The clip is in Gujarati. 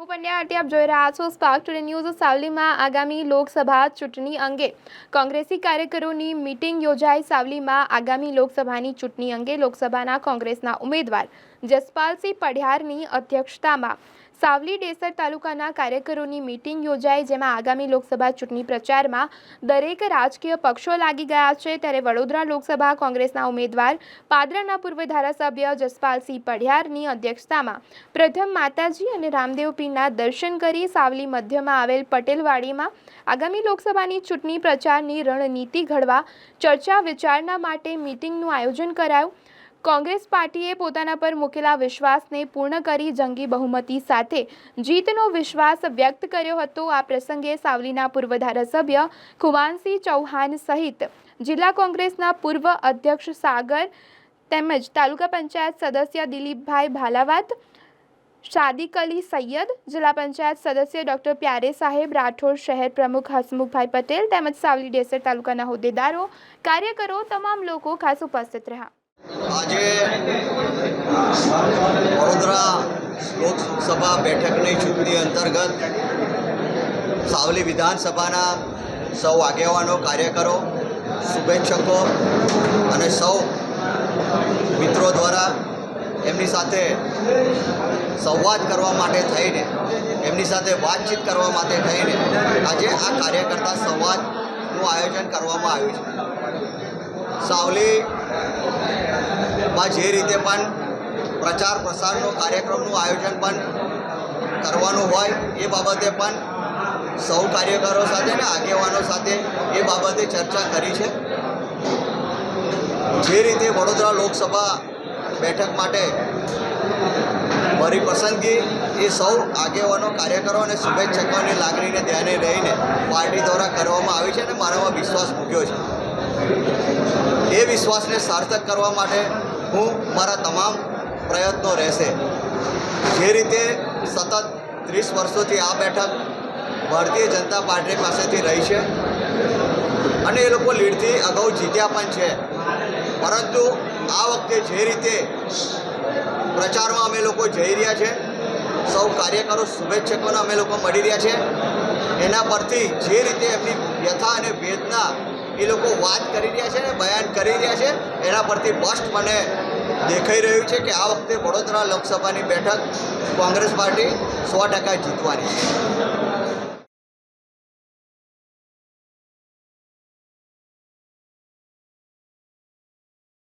હું પંડ્યા આરતી આપ જોઈ રહ્યા છો સ્પાર્ક ટુડે ન્યૂઝ સાવલીમાં આગામી લોકસભા ચૂંટણી અંગે. કોંગ્રેસી કાર્યકરોની મીટિંગ યોજાઈ સાવલીમાં આગામી લોકસભાની ચૂંટણી અંગે લોકસભાના કોંગ્રેસના ઉમેદવાર જસપાલસિંહ પઢિયારની અધ્યક્ષતામાં. સાવલી ડેસર તાલુકાના કાર્યકરોની મીટિંગ યોજાઈ જેમાં આગામી લોકસભા ચૂંટણી પ્રચારમાં દરેક રાજકીય પક્ષો લાગી ગયા છે. ત્યારે વડોદરા લોકસભા કોંગ્રેસના ઉમેદવાર પાદરાના પૂર્વ ધારાસભ્ય જસપાલસિંહ પઢિયારની અધ્યક્ષતામાં પ્રથમ માતાજી અને રામદેવ પીરના દર્શન કરી સાવલી મધ્યમાં આવેલ પટેલવાડીમાં આગામી લોકસભાની ચૂંટણી પ્રચારની રણનીતિ ઘડવા ચર્ચા વિચારણા માટે મીટિંગનું આયોજન કરાયું. કોંગ્રેસ પાર્ટીએ પોતાના પર મૂકેલા વિશ્વાસને પૂર્ણ કરી જંગી બહુમતી સાથે જીતનો વિશ્વાસ વ્યક્ત કર્યો હતો. આ પ્રસંગે સાવલીના પૂર્વ ધારાસભ્ય ખુવાનસિંહ ચૌહાણ સહિત જિલ્લા કોંગ્રેસના પૂર્વ અધ્યક્ષ સાગર તેમજ તાલુકા પંચાયત સદસ્ય દિલીપભાઈ ભાલાવાત, સાદિક અલી સૈયદ, જિલ્લા પંચાયત સદસ્ય ડોક્ટર પ્યારે સાહેબ, રાઠોડ શહેર પ્રમુખ હસમુખભાઈ પટેલ તેમજ સાવલી ડેસર તાલુકાના હોદ્દેદારો, કાર્યકરો, તમામ લોકો ખાસ ઉપસ્થિત રહ્યા. આજે વડોદરા લોકસભા બેઠકની ચૂંટણી અંતર્ગત સાવલી વિધાનસભાના સૌ આગેવાનો, કાર્યકરો, શુભેચ્છકો અને સૌ મિત્રો દ્વારા એમની સાથે સંવાદ કરવા માટે થઈને, એમની સાથે વાતચીત કરવા માટે થઈને આજે આ કાર્યકર્તા સંવાદનું આયોજન કરવામાં આવ્યું છે. સાવલી માં જે રીતે પણ પ્રચાર પ્રસારનો કાર્યક્રમનું આયોજન પણ કરવાનું હોય એ બાબતે પણ સૌ કાર્યકરો સાથે ને આગેવાનો સાથે એ બાબતે ચર્ચા કરી છે. જે રીતે વડોદરા લોકસભા બેઠક માટે મારી પસંદગી એ સૌ આગેવાનો, કાર્યકરો અને શુભેચ્છકોની લાગણીને ધ્યાને રહીને પાર્ટી દ્વારા કરવામાં આવી છે અને મારામાં વિશ્વાસ મૂક્યો છે. એ વિશ્વાસને સાર્થક કરવા માટે હું મારા તમામ પ્રયત્નો રહેશે. જે રીતે સતત ત્રીસ વર્ષોથી આ બેઠક ભારતીય જનતા પાર્ટી પાસેથી રહી છે અને એ લોકો લીડથી અગાઉ જીત્યા પણ છે. પરંતુ આ વખતે જે રીતે પ્રચારમાં અમે લોકો જઈ રહ્યા છે, સૌ કાર્યકરો શુભેચ્છકોને અમે લોકો મળી રહ્યા છે. એના પરથી જે રીતે એમની વ્યથા અને વેદના એ લોકો વાત કરી રહ્યા છે ને બયાન કરી રહ્યા છે. એના પરથી સ્પષ્ટ મને દેખાઈ રહ્યું છે કે આ વખતે વડોદરા લોકસભાની બેઠક કોંગ્રેસ પાર્ટી સો ટકા જીતવાની છે.